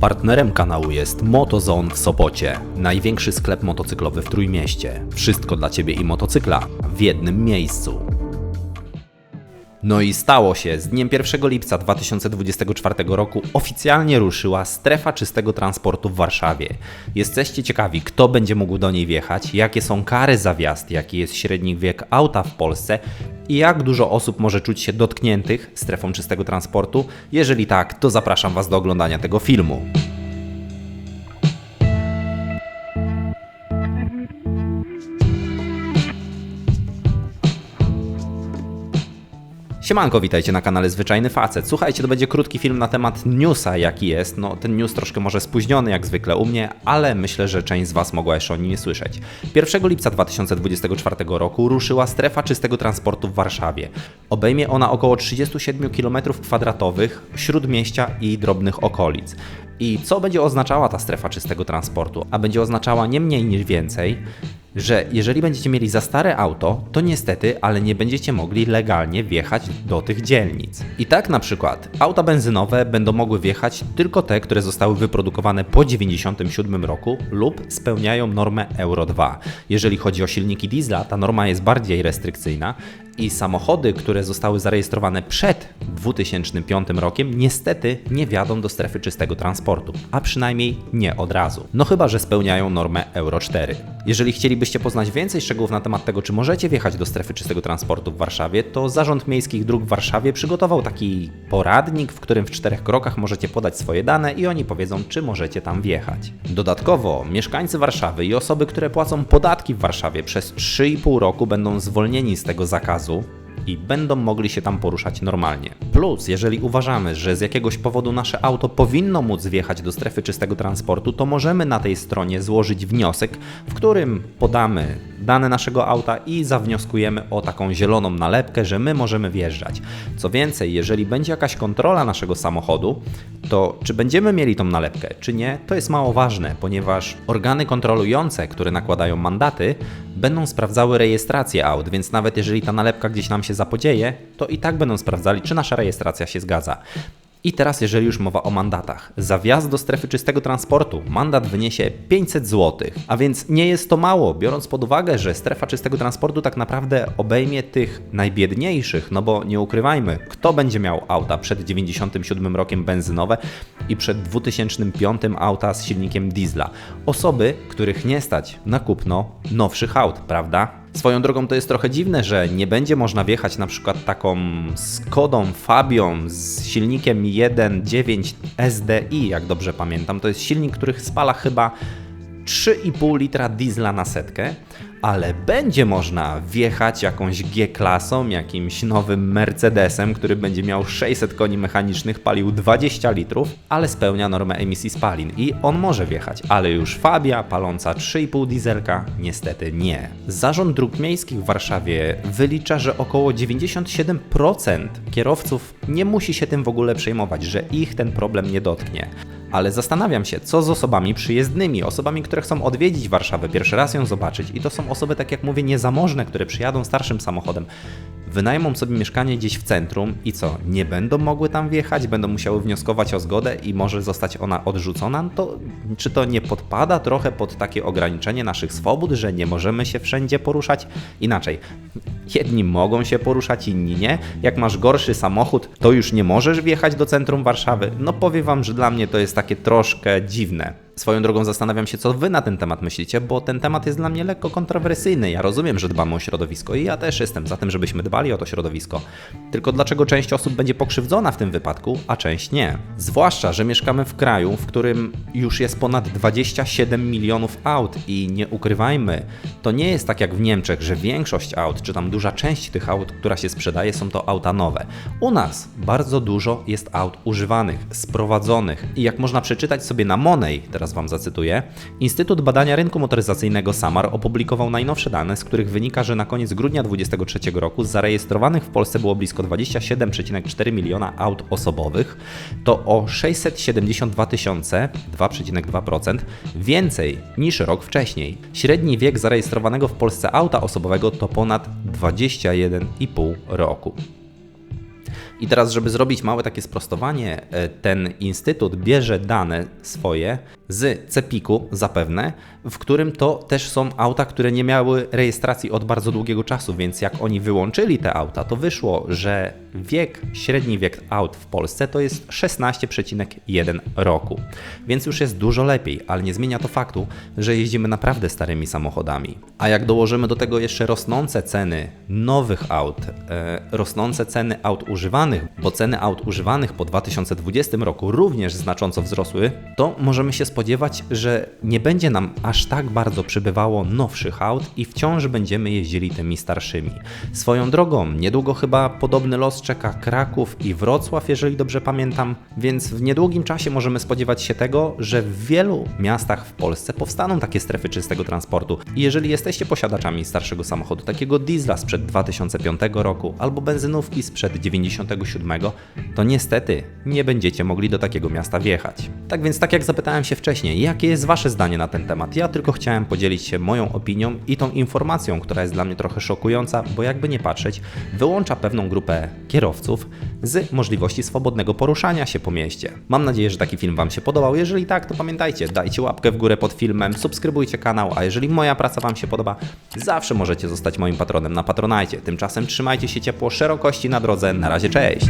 Partnerem kanału jest MotoZone w Sopocie, największy sklep motocyklowy w Trójmieście. Wszystko dla Ciebie i motocykla w jednym miejscu. No i stało się. Z dniem 1 lipca 2024 roku oficjalnie ruszyła strefa czystego transportu w Warszawie. Jesteście ciekawi, kto będzie mógł do niej wjechać, jakie są kary za wjazd, jaki jest średni wiek auta w Polsce i jak dużo osób może czuć się dotkniętych strefą czystego transportu? Jeżeli tak, to zapraszam Was do oglądania tego filmu. Siemanko, witajcie na kanale Zwyczajny Facet. Słuchajcie, to będzie krótki film na temat newsa, jaki jest. No, ten news troszkę może spóźniony, jak zwykle u mnie, ale myślę, że część z Was mogła jeszcze o nim nie słyszeć. 1 lipca 2024 roku ruszyła strefa czystego transportu w Warszawie. Obejmie ona około 37 km2 śródmieścia i drobnych okolic. I co będzie oznaczała ta strefa czystego transportu? A będzie oznaczała nie mniej niż więcej, że jeżeli będziecie mieli za stare auto, to niestety, ale nie będziecie mogli legalnie wjechać do tych dzielnic. I tak na przykład auta benzynowe będą mogły wjechać tylko te, które zostały wyprodukowane po 97 roku lub spełniają normę Euro 2. Jeżeli chodzi o silniki diesla, ta norma jest bardziej restrykcyjna i samochody, które zostały zarejestrowane przed 2005 rokiem, niestety nie wjadą do strefy czystego transportu, a przynajmniej nie od razu. No chyba, że spełniają normę Euro 4. Jeżeli chcielibyście poznać więcej szczegółów na temat tego, czy możecie wjechać do strefy czystego transportu w Warszawie, to Zarząd Miejskich Dróg w Warszawie przygotował taki poradnik, w którym w czterech krokach możecie podać swoje dane i oni powiedzą, czy możecie tam wjechać. Dodatkowo mieszkańcy Warszawy i osoby, które płacą podatki w Warszawie przez 3,5 roku będą zwolnieni z tego zakazu i będą mogli się tam poruszać normalnie. Plus, jeżeli uważamy, że z jakiegoś powodu nasze auto powinno móc wjechać do strefy czystego transportu, to możemy na tej stronie złożyć wniosek, w którym podamy dane naszego auta i zawnioskujemy o taką zieloną nalepkę, że my możemy wjeżdżać. Co więcej, jeżeli będzie jakaś kontrola naszego samochodu, to czy będziemy mieli tą nalepkę, czy nie, to jest mało ważne, ponieważ organy kontrolujące, które nakładają mandaty, będą sprawdzały rejestrację aut, więc nawet jeżeli ta nalepka gdzieś nam się zapodzieje, to i tak będą sprawdzali, czy nasza rejestracja się zgadza. I teraz, jeżeli już mowa o mandatach. Za wjazd do strefy czystego transportu mandat wyniesie 500 zł, a więc nie jest to mało, biorąc pod uwagę, że strefa czystego transportu tak naprawdę obejmie tych najbiedniejszych, no bo nie ukrywajmy, kto będzie miał auta przed 97 rokiem benzynowe i przed 2005 auta z silnikiem diesla. Osoby, których nie stać na kupno nowszych aut, prawda? Swoją drogą to jest trochę dziwne, że nie będzie można wjechać na przykład taką Skodą Fabią z silnikiem 1.9 SDI, jak dobrze pamiętam. To jest silnik, który spala chyba 3,5 litra diesla na setkę, ale będzie można wjechać jakąś G-klasą, jakimś nowym Mercedesem, który będzie miał 600 koni mechanicznych, palił 20 litrów, ale spełnia normę emisji spalin i on może wjechać, ale już Fabia paląca 3,5 dieselka niestety nie. Zarząd Dróg Miejskich w Warszawie wylicza, że około 97% kierowców nie musi się tym w ogóle przejmować, że ich ten problem nie dotknie ale zastanawiam się, co z osobami przyjezdnymi, osobami, które chcą odwiedzić Warszawę, pierwszy raz ją zobaczyć. I to są osoby, tak jak mówię, niezamożne, które przyjadą starszym samochodem, wynajmą sobie mieszkanie gdzieś w centrum i co, nie będą mogły tam wjechać, będą musiały wnioskować o zgodę i może zostać ona odrzucona, to czy to nie podpada trochę pod takie ograniczenie naszych swobód, że nie możemy się wszędzie poruszać? Inaczej, jedni mogą się poruszać, inni nie. Jak masz gorszy samochód, to już nie możesz wjechać do centrum Warszawy. No powiem wam, że dla mnie to jest takie troszkę dziwne. Swoją drogą zastanawiam się, co wy na ten temat myślicie, bo ten temat jest dla mnie lekko kontrowersyjny. Ja rozumiem, że dbamy o środowisko i ja też jestem za tym, żebyśmy dbali o to środowisko. Tylko dlaczego część osób będzie pokrzywdzona w tym wypadku, a część nie? Zwłaszcza, że mieszkamy w kraju, w którym już jest ponad 27 milionów aut i nie ukrywajmy, to nie jest tak jak w Niemczech, że większość aut, czy tam duża część tych aut, która się sprzedaje, są to auta nowe. U nas bardzo dużo jest aut używanych, sprowadzonych i jak można przeczytać sobie na Monej, teraz Wam zacytuję. Instytut Badania Rynku Motoryzacyjnego SAMAR opublikował najnowsze dane, z których wynika, że na koniec grudnia 2023 roku zarejestrowanych w Polsce było blisko 27,4 miliona aut osobowych. To o 672 tysiące, 2,2% więcej niż rok wcześniej. Średni wiek zarejestrowanego w Polsce auta osobowego to ponad 21,5 roku. I teraz, żeby zrobić małe takie sprostowanie, e, ten instytut bierze dane swoje z Cepiku zapewne, w którym to też są auta, które nie miały rejestracji od bardzo długiego czasu, więc jak oni wyłączyli te auta, to wyszło, że wiek, średni wiek aut w Polsce to jest 16,1 roku. Więc już jest dużo lepiej, ale nie zmienia to faktu, że jeździmy naprawdę starymi samochodami. A jak dołożymy do tego jeszcze rosnące ceny nowych aut, e, rosnące ceny aut używanych, bo ceny aut używanych po 2020 roku również znacząco wzrosły, to możemy się spodziewać, że nie będzie nam aż tak bardzo przybywało nowszych aut i wciąż będziemy jeździli tymi starszymi. Swoją drogą, niedługo chyba podobny los czeka Kraków i Wrocław, jeżeli dobrze pamiętam, więc w niedługim czasie możemy spodziewać się tego, że w wielu miastach w Polsce powstaną takie strefy czystego transportu. I jeżeli jesteście posiadaczami starszego samochodu, takiego diesla sprzed 2005 roku albo benzynówki sprzed 97, to niestety nie będziecie mogli do takiego miasta wjechać. Tak więc, tak jak zapytałem się wcześniej, jakie jest Wasze zdanie na ten temat? Ja tylko chciałem podzielić się moją opinią i tą informacją, która jest dla mnie trochę szokująca, bo jakby nie patrzeć, wyłącza pewną grupę kierowców z możliwości swobodnego poruszania się po mieście. Mam nadzieję, że taki film Wam się podobał. Jeżeli tak, to pamiętajcie, dajcie łapkę w górę pod filmem, subskrybujcie kanał, a jeżeli moja praca Wam się podoba, zawsze możecie zostać moim patronem na Patronajcie. Tymczasem trzymajcie się ciepło, szerokości na drodze. Na razie, cześć!